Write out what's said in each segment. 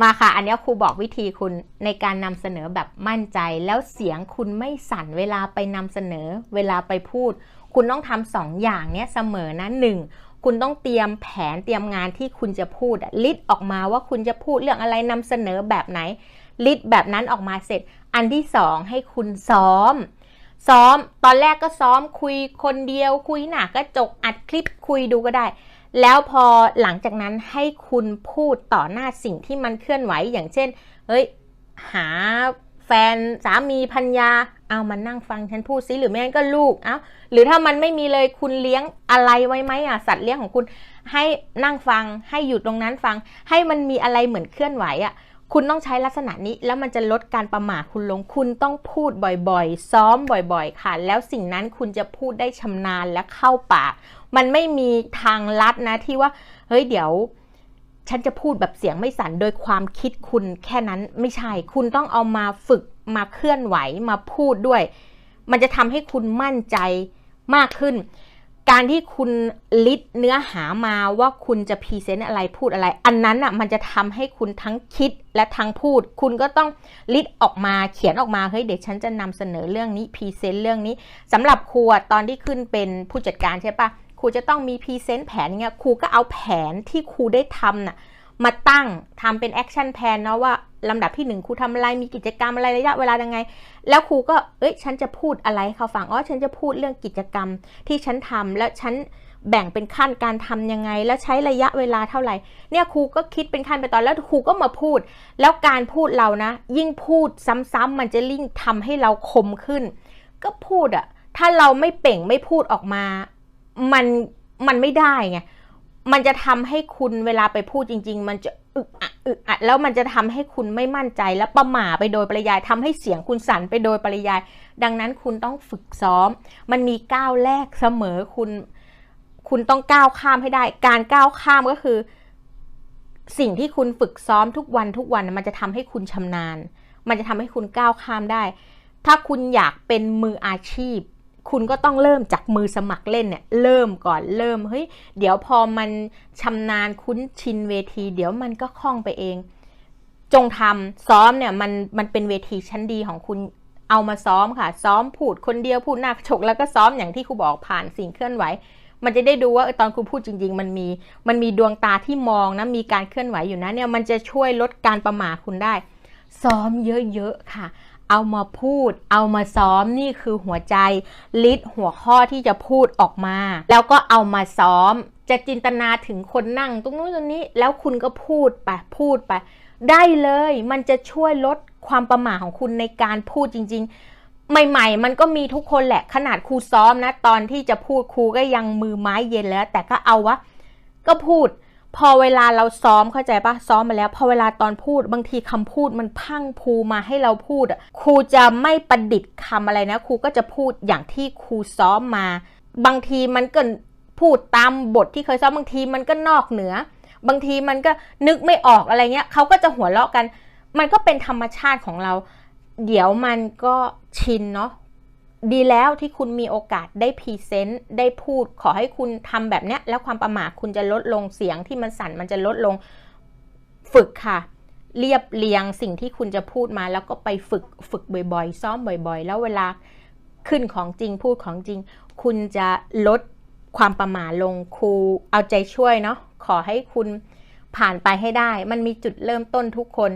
มาค่ะ อันนี้ครูบอกวิธีคุณในการนำเสนอแบบมั่นใจ แล้วเสียงคุณไม่สั่นเวลาไปนำเสนอ เวลาไปพูด คุณต้องทำสองอย่างเนี้ยเสมอนะหนึ่งคุณต้องเตรียมแผนเตรียมงานที่คุณจะพูดลิสต์ออกมาว่าคุณจะพูดเรื่องอะไรนำเสนอแบบไหนลิสต์แบบนั้นออกมาเสร็จ อันที่สองให้คุณซ้อม ซ้อมตอนแรกก็ซ้อมคุยคนเดียว คุยหน้ากระจกอัดคลิปคุยดูก็ได้ แล้วพอหลังจากนั้นให้คุณพูดต่อหน้าสิ่งที่มันเคลื่อนไหวอย่างเช่น เฮ้ย หาแฟนสามีพัญญา เอามันนั่งฟังฉันพูดซิหรือไม่งั้นก็ลูก เอาหรือถ้ามันไม่มีเลยคุณเลี้ยงอะไรไว้ไหมอะ สัตว์เลี้ยงของคุณให้นั่งฟังให้อยู่ตรงนั้นฟัง ให้มันมีอะไรเหมือนเคลื่อนไหวอะ คุณต้องใช้ลักษณะนี้แล้วมันจะลดการประมาทคุณลง คุณต้องพูดบ่อยๆ ซ้อมบ่อยๆ ค่ะ แล้วสิ่งนั้นคุณจะพูดได้ชำนาญและเข้าปาก มันไม่มีทางลัดนะที่ว่า เฮ้ยเดี๋ยว ฉันจะพูดแบบเสียงไม่สั่นโดยความคิดคุณแค่นั้นไม่ใช่ คุณต้องเอามาฝึกมาเคลื่อนไหวมาพูดด้วย มันจะทำให้คุณมั่นใจมากขึ้น การที่คุณลิดเนื้อหามาว่าคุณจะพรีเซนต์อะไรพูดอะไร อันนั้นอะมันจะทำให้คุณทั้งคิดและทั้งพูด คุณก็ต้องลิดออกมาเขียนออกมาเฮ้ยเดี๋ยวฉันจะนำเสนอเรื่องนี้พรีเซนต์เรื่องนี้สำหรับครูตอนที่ขึ้นเป็นผู้จัดการใช่ปะครูจะต้องมีพรีเซนต์แผนเงี้ยครูก็เอาแผนที่ครูได้ทำน่ะ มาตั้งทำเป็นแอคชั่นแพนเนาะว่าลำดับที่หนึ่งครูทำอะไรมีกิจกรรมอะไรระยะเวลายังไง แล้วครูก็เอ้ยฉันจะพูดอะไรให้เขาฟังอ๋อฉันจะพูดเรื่องกิจกรรมที่ฉันทำแล้วฉันแบ่งเป็นขั้นการทำยังไง แล้วใช้ระยะเวลาเท่าไหร่ เนี่ยครูก็คิดเป็นขั้นไปตอนแล้วครูก็มาพูด แล้วการพูดเรานะ ยิ่งพูดซ้ำๆมันจะยิ่งทำให้เราคมขึ้น ก็พูดอะถ้าเราไม่เป่งไม่พูดออกมา มันมันไม่ได้ไง มันจะทำให้คุณเวลาไปพูดจริง ๆ มันจะอึกอักอึกอักแล้วมันจะทำให้คุณไม่มั่นใจและประหม่าไปโดยปริยายทำให้เสียงคุณสั่นไปโดยปริยาย ดังนั้นคุณต้องฝึกซ้อม มันมีก้าวแรกเสมอคุณ คุณต้องก้าวข้ามให้ได้ การก้าวข้ามก็คือ สิ่งที่คุณฝึกซ้อมทุกวันทุกวันมันจะทำให้คุณชำนาญ มันจะทำให้คุณก้าวข้ามได้ ถ้าคุณอยากเป็นมืออาชีพ คุณก็ต้องเริ่มจากมือสมัครเล่นเนี่ยเริ่มก่อนเริ่มเฮ้ยเดี๋ยวพอมันชำนาญคุ้นชินเวที เดี๋ยวมันก็คล่องไปเอง จงทำซ้อมเนี่ยมันมันเป็นเวทีชั้นดีของคุณเอามาซ้อมค่ะ ซ้อมพูดคนเดียวพูดหน้ากระจกแล้วก็ซ้อมอย่างที่ครูบอกผ่านสิ่งเคลื่อนไหว มันจะได้ดูว่าตอนคุณพูดจริง ๆ มันมีมันมีดวงตาที่มองนะมีการเคลื่อนไหวอยู่นะเนี่ยมันจะช่วยลดการประมาทคุณได้ ซ้อมเยอะๆค่ะ เอามาพูด เอามาซ้อมนี่คือหัวใจลิดหัวข้อที่จะพูดออกมา แล้วก็เอามาซ้อม จะจินตนาถึงคนนั่งตรงนู้นตรงนี้ แล้วคุณก็พูดไปพูดไป ได้เลยมันจะช่วยลดความประหม่าของคุณในการพูดจริง ๆ ใหม่ ๆ มันก็มีทุกคนแหละขนาดครูซ้อมนะ ตอนที่จะพูดครูก็ยังมือไม้เย็นแล้ว แต่ก็เอาวะก็พูด พอเวลาเราซ้อมเข้าใจปะซ้อมมาแล้ว พอเวลาตอนพูดบางทีคำพูดมันพังพูมาให้เราพูดครูจะไม่ประดิษฐ์คำอะไรนะครูก็จะพูดอย่างที่ครูซ้อมมา บางทีมันก็พูดตามบทที่เคยซ้อมบางทีมันก็นอกเหนือ บางทีมันก็นึกไม่ออกอะไรเงี้ยเขาก็จะหัวเราะกัน มันก็เป็นธรรมชาติของเรา เดี๋ยวมันก็ชินเนาะ ดีแล้วที่คุณมีโอกาสได้พรีเซนต์ได้พูดขอให้คุณทำแบบเนี้ยแล้วความประมาทคุณจะลดลงเสียงที่มันสั่นมันจะลดลงฝึกค่ะ เรียบเรียงสิ่งที่คุณจะพูดมา แล้วก็ไปฝึกฝึกบ่อยๆ ซ้อมบ่อยๆ แล้วเวลาขึ้นของจริงพูดของจริง คุณจะลดความประมาทลงครูเอาใจช่วยเนาะขอให้คุณผ่านไปให้ได้ มันมีจุดเริ่มต้นทุกคน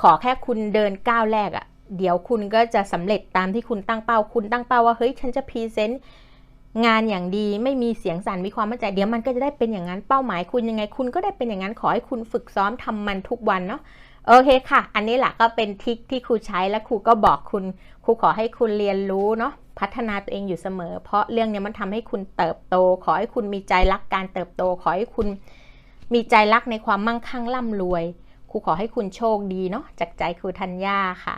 ขอแค่คุณเดินก้าวแรกอะ เดี๋ยวคุณก็จะสำเร็จตามที่คุณตั้งเป้า คุณตั้งเป้าว่าเฮ้ยฉันจะพรีเซนต์งานอย่างดีไม่มีเสียงสั่นมีความมั่นใจ เดี๋ยวมันก็จะได้เป็นอย่างนั้นเป้าหมายคุณยังไง คุณก็ได้เป็นอย่างนั้นขอให้คุณฝึกซ้อมทำมันทุกวันเนาะโอเคค่ะ อันนี้แหละก็เป็นทริคที่ครูใช้และครูก็บอกคุณครูขอให้คุณเรียนรู้เนาะพัฒนาตัวเองอยู่เสมอ เพราะเรื่องนี้มันทำให้คุณเติบโต ขอให้คุณมีใจรักการเติบโต ขอให้คุณมีใจรักในความมั่งคั่งร่ำรวยครูขอให้คุณโชคดีเนาะจากใจครูธัญญาค่ะ